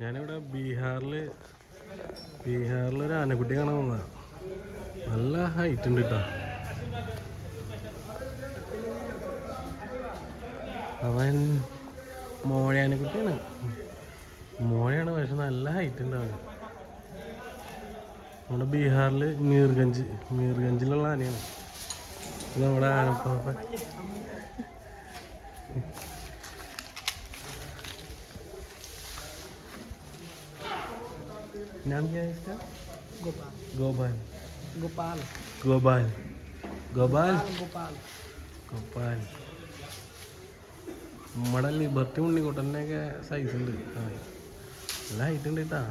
ഞാനിവിടെ ബീഹാറിൽ ബീഹാറിൽ ഒരു ആനക്കുട്ടി കാണാൻ വന്നതാ. നല്ല ഹൈറ്റ് ഉണ്ട് കേട്ടോ അവൻ മോഴ ആനക്കുട്ടിയാണ്. മോഴയാണ് പക്ഷെ നല്ല ഹൈറ്റ് ഉണ്ട് അവൻ നമ്മുടെ ബീഹാറിൽ മീർഗഞ്ച് മീർഗഞ്ചിലുള്ള ആനയാണ്. നമ്മുടെ ആനപ്പാപ്പ. नाम क्या है इसका गोपाल गोपाल गोपाल गोपाल गोपाल गोपाल ഗോപാൽ നമ്മുടെ ലിബർട്ടി ഉണ്ണിക്കുട്ടനൊക്കെ സൈസ് ഉണ്ട് ആ. നല്ല ഹൈറ്റ് ഉണ്ട് കേട്ടാ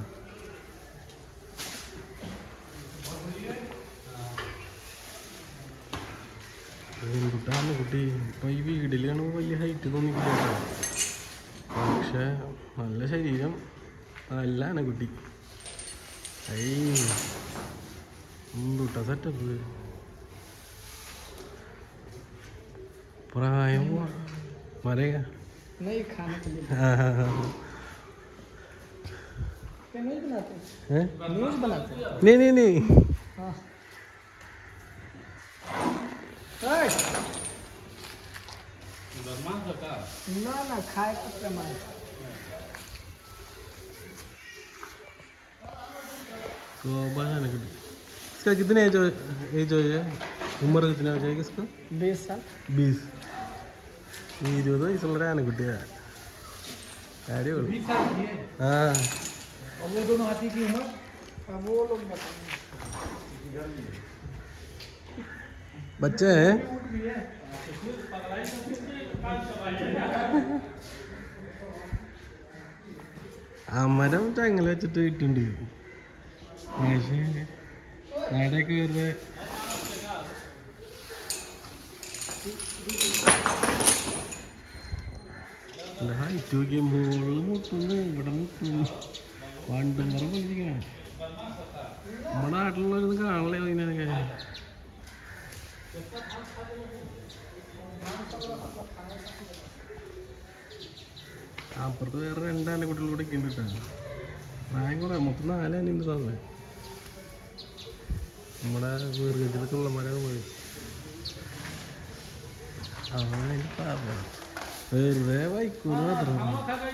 എന്തുട്ടാണ് കുട്ടി ഇപ്പൊ ഈ വീട്ടിൽ കാണുമ്പോൾ വലിയ ഹൈറ്റ് തോന്നിക്കില്ല കേട്ടോ പക്ഷെ നല്ല ശരീരം നല്ലാണ് കുട്ടി ഐ എന്തുട്ടാ സെറ്റപ്പ് പ്രായം മരക नहीं खाने के लिए क्या नहीं बनाते ഏ न्यूज बनाते നീ നീ നീ हाँ ओए! ना ना खाए का प्रमाण गोपाल है कुटी इसका कितने एज हो एज हो है उम्र कितना हो जाएगी इसका बीस साल बीस ഇരുപത് വയസ്സുള്ള ആനക്കുട്ടിയാ അടിപൊളി ആ और वो दोनों हाथी की उम्र अब वो लोग बताएंगे बच्चे हैं അമരം ചങ്ങല വെച്ചിട്ട് ഇട്ടുണ്ട് അവിടെയൊക്കെ വെറുതെ ഹൈറ്റ് നോക്കിയ അപ്പുറത്ത് വേറെ രണ്ട് ആനക്കുട്ടികൾ കൂടെ ഉണ്ട് കേട്ടോ. പ്രായം കുറേ മൊത്തം നാല് ആനയുണ്ട് സാറേ നമ്മുടെ വീർഗഞ്ചിലൊക്കെ മരം പോയി അവനെ പറഞ്ഞു വെറുതെ വൈക്കൂല മാത്രം